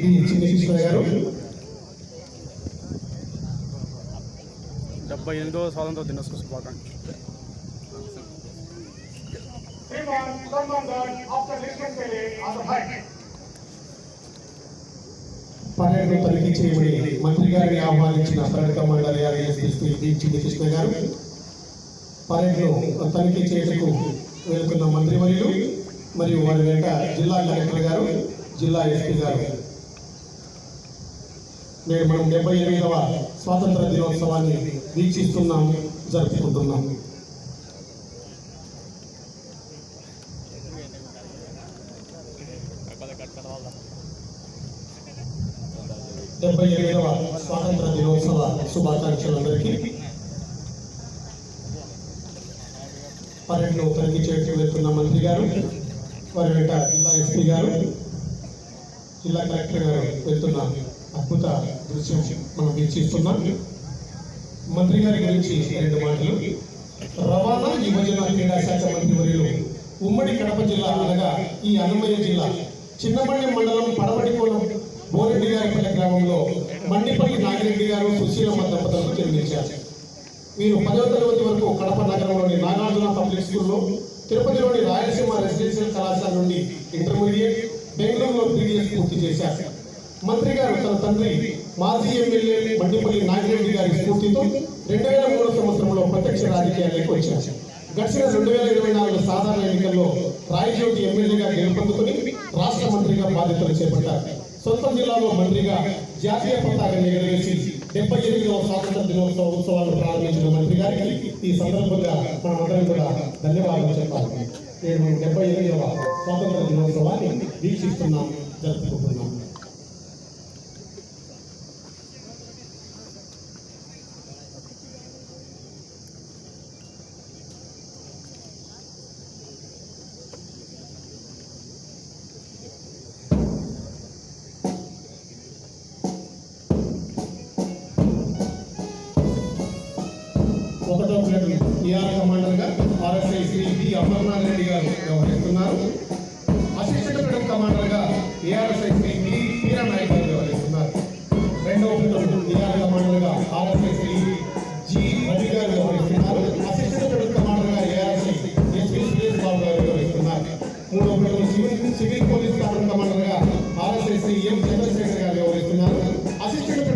ఇది చిన్నకృష్ణ గారు డెబ్బై ఎనిమిదవ స్వాతంత్ర దినోత్సవ శుభాకాంక్షలు. పర్యటన తొలగించేయబడి మంత్రి గారిని ఆహ్వానించిన పర్యటన మండలి ఎస్ఎస్పీ బి చిన్నకృష్ణ గారు పర్యటన తనిఖీ చేయటకు వెళ్తున్న మంత్రివర్యులు మరియు వారి వెంట జిల్లా కలెక్టర్ గారు జిల్లా ఎస్పీ గారు నేడు మనం డెబ్బై ఎనిమిదవ స్వాతంత్ర దినోత్సవాన్ని వీక్షిస్తున్నాం జరుపుకుంటున్నాం. డెబ్బై ఎనిమిదవ స్వాతంత్ర దినోత్సవ శుభాకాంక్షలు అందరికీ పర్యటన తనిఖీ చేయడానికి వెళ్తున్న మంత్రి గారు వారి వెంట జిల్లా ఎస్పీ గారు జిల్లా కలెక్టర్ గారు వెళ్తున్న అద్భుత దృశ్యం మనం వీక్షిస్తున్నాం మంత్రి గారి గురించి రెండు మాటలు. రవాణా యువజన క్రీడా శాఖ మంత్రి వర్యులు ఉమ్మడి కడప జిల్లా అనగా ఈ అన్నమయ్య జిల్లా చిన్నపల్లి మండలం పడవడికోలం బోరెడ్డి గారిపల్లి గ్రామంలో మండిపల్లి నాగిరెడ్డి గారు సుశీలమ్మ దంపతులకు జన్మించారు. వీరు పదవ తరగతి వరకు కడప నగరంలోని నాగార్జున పబ్లిక్ స్కూల్లో తిరుపతిలోని రాయలసీమ రెసిడెన్షియల్ కళాశాల నుండి ఇంటర్మీడియట్ బెంగళూరులో పీడిఎస్ పూర్తి చేశారు. మంత్రి గారు తన తండ్రి మాజీ ఎమ్మెల్యే మండిపల్లి నాగిరెడ్డి గారి స్ఫూర్తితో రెండు వేల మూడు సంవత్సరంలో ప్రత్యక్ష రాజకీయాలకు వచ్చారు. గడిచిన రెండు వేల ఇరవై నాలుగు సాధారణ ఎన్నికల్లో రాయచోటి ఎమ్మెల్యేగా గెలుపొందుకుని రాష్ట్ర మంత్రిగా బాధ్యతలు చేపట్టారు. సొంత జిల్లాలో మంత్రిగా జాతీయ పతాకాన్ని ఎగరవేసి డెబ్బై ఎనిమిదవ స్వాతంత్ర దినోత్సవ ఉత్సవాలు ప్రారంభించిన మంత్రి గారికి ఈ సందర్భంగా మనమందరం కూడా ధన్యవాదాలు చెప్పాలి. నేను డెబ్బై ఎనిమిదవ స్వాతంత్ర దినోత్సవాన్ని వీక్షిస్తున్నాం జరుపుకుంటున్నాం టీఆర్ కమాండర్గా ఆర్ఎస్ఐ శ్రీ బి అమర్నాథ్ రెడ్డి గారు వ్యవహరిస్తున్నారు అసిస్టెంట్ ప్లేట్ కమాండర్గా ఏఆర్ఎస్ఐ శ్రీ బి వీరనాయక్ గారు వ్యవహరిస్తున్నారు రెండవ ప్లేట్ టీఆర్ కమాండర్గా ఆర్ఎస్ఐ శ్రీ జి రవి గారు వ్యవహరిస్తున్నారు అసిస్టెంట్ ప్లేట్ కమాండర్గా ఏఆర్ఎస్ఐ ఎస్పీ సురేష్ బాబు గారు వ్యవహరిస్తున్నారు మూడవ plate civil civil police staff కమాండర్గా RSI Shri M Chandrasekhar గారు వ్యవహరిస్తున్నారు అసిస్టెంట్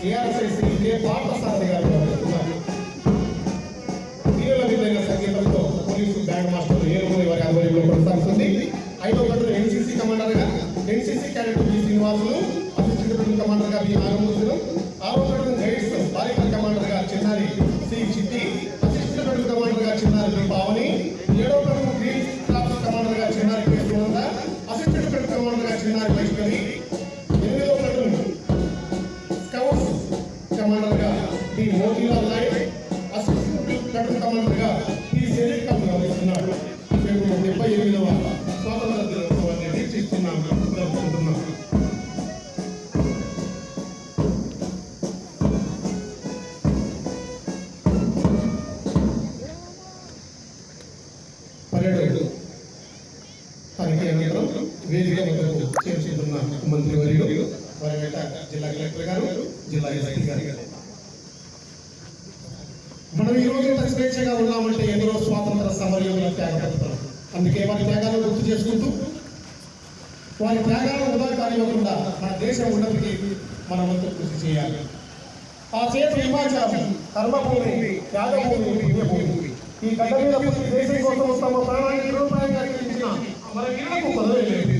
కమాండర్గా ఏఆర్ఎస్ఐ శ్రీ కె పార్థసారథి గారు వ్యవహరిస్తున్నారు వీరుల విధంగా సంగీతంతో పోలీసు బ్యాండ్ మాస్టర్ ఏరుమూరి వారి ఆధ్వర్యంలో కొనసాగుతుంది. ఐదో గంటలు NCC కమాండర్గా NCC cadet B Srinivasulu assistant principal కమాండర్గా B Nagamurthulu ఆరో గంటలు గైడ్స్ బాలికల కమాండర్గా చిన్నారి సి చిట్టి డి మోతీలాల్ అసిస్టెంట్ మేము డెబ్బై ఎనిమిదవ స్వాతంత్ర దినోత్సవాన్ని వీక్షిస్తున్నాం జరుపుకుంటున్నాం పర్యటకుడు తనకి అనంతరం వేదిక వద్దకు చేర్చుతున్న మంత్రివర్యులు వారి వెంట జిల్లా కలెక్టర్ గారు జిల్లా ఎస్పీ గారు. మనం ఈ రోజు ఇంత స్వేచ్ఛగా ఉన్నామంటే ఎందరో స్వాతంత్ర సమరయోధుల త్యాగపడతారు అందుకే వారి త్యాగాలను గుర్తు చేసుకుంటూ వారి త్యాగాలను వృధా కానివ్వకుండా మన దేశం ఉన్నతికి మన వంతు కృషి చేయాలి. ఆ చేత హిమాచారం కర్మభూమి త్యాగభూమి పుణ్యభూమి. ఈ గడ్డ మీద దేశం కోసం తమ ప్రాణానికి నిరూపాయంగా ఇచ్చిన మన ఇళ్ళకు పదవి లేదు.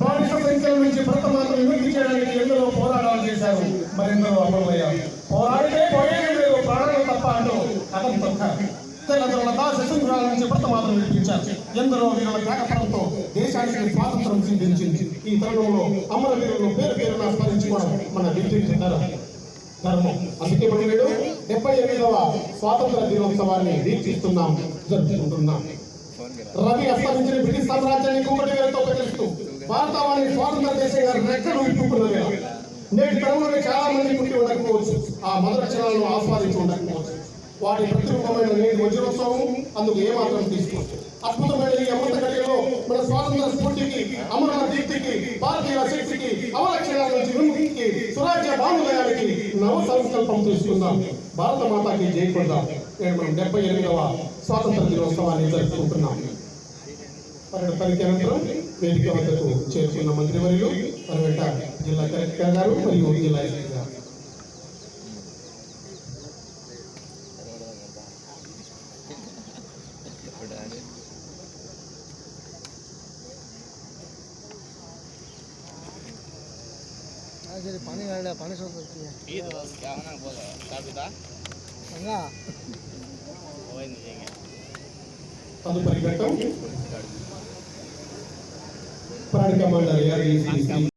బానిస సంఖ్యల నుంచి భరతమాత విముక్తి చేయడానికి ఎందరో పోరాటాలు చేశారు మరెందరో అమరమయ్యారు కథం తొక్కారు తెల్లదొరల దాస శశృంఖరాల నుంచి భరతమాతను విడిపించారు ఎందరో వీరుల త్యాగపడంతో దేశానికి స్వాతంత్రం సిద్ధించింది. ఈ తరుణంలో అమర అమరవీరులను పేరు పేరున స్మరించుకోవడం మన విద్యుత్ ధర్మం. అందుకే మనం నేడు డెబ్బై ఎనిమిదవ స్వాతంత్ర దినోత్సవాన్ని వీక్షిస్తున్నాం జరుపుకుంటున్నాం. రవి అస్తమించిన బ్రిటిష్ సామ్రాజ్యాన్ని కుంపటి వేలతో పెకలిస్తూ భారతావాణి స్వాతంత్ర దేశంగా రెక్కలు విప్పుకున్న వేళ నేటి తరంలో చాలా మంది పుట్టి ఉండకపోవచ్చు. ఆ మధుర క్షణాలను ఆస్వాదించి ఉండకపోవచ్చు. వాటి ప్రతిరూపమైన నేటి వజ్రోత్సవం అందుకు ఏమాత్రం తీసుకోవచ్చు అద్భుతమైన ఈ అమృత కళలో మన స్వాతంత్ర స్ఫూర్తికి అమర దీప్తికి భారతీయ శక్తికి అవలక్షణాల నుంచి విముక్తికి స్వరాజ్య భానులయానికి నవ సంకల్పం తీసుకుందాం. భారత మాతాకి జై నేను మనం డెబ్బై ఎనిమిదవ స్వాతంత్ర దినోత్సవాన్ని జరుపుకుంటున్నాం. పర్యటన పనికి అనంతరం వేదిక వద్దకు చేరుకున్న మంత్రివర్యులు పర్యట జిల్లా కలెక్టర్ గారు మరియు జిల్లా வச்சுருக்காரு சரி பணி வேலை பணி சொல்லிருக்கீங்க இது அவனாங்க போதும். சாப்பிட்டா என்ன? போயிருந்தீங்க తదుపరి ఘట్టం ప్రాణిక మండలి